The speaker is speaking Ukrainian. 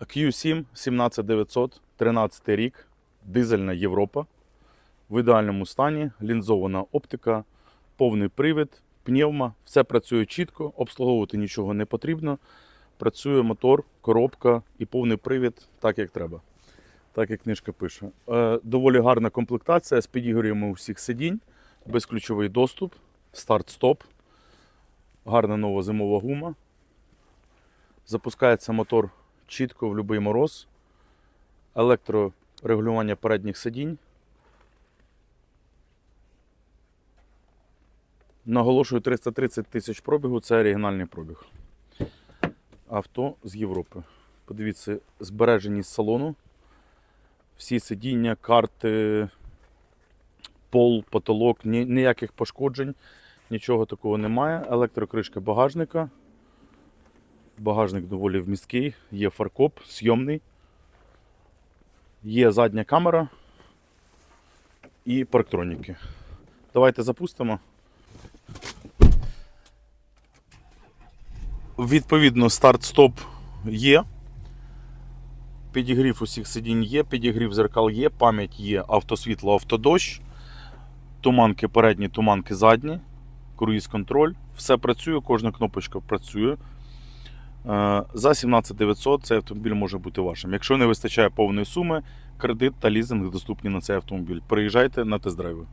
Q7 17900, 13 рік, дизельна Європа. В ідеальному стані, лінзована оптика, повний привід, пневма, все працює чітко, обслуговувати нічого не потрібно. Працює мотор, коробка і повний привід так, як треба. Так як книжка пише. Е, доволі гарна комплектація з підігріями усіх сидінь, безключовий доступ, старт-стоп, гарна нова зимова гума. Запускається мотор чітко в будь-який мороз, електрорегулювання передніх сидінь. Наголошую 330 тисяч пробігу, це оригінальний пробіг. Авто з Європи. Подивіться, збереженість салону. Всі сидіння, карти, пол, потолок, ні, ніяких пошкоджень, нічого такого немає. Електрокришка багажника. Багажник доволі вмісткий, є фаркоп, зйомний. Є задня камера і парктроніки. Давайте запустимо. Відповідно, старт-стоп є. Підігрів усіх сидінь є, підігрів зеркал є, пам'ять є, автосвітло, автодощ, туманки передні, туманки задні, круїз-контроль. Все працює, кожна кнопочка працює. Е, За 17900 цей автомобіль може бути вашим. Якщо не вистачає повної суми, кредит та лізинг доступні на цей автомобіль. Приїжджайте на тест-драйви.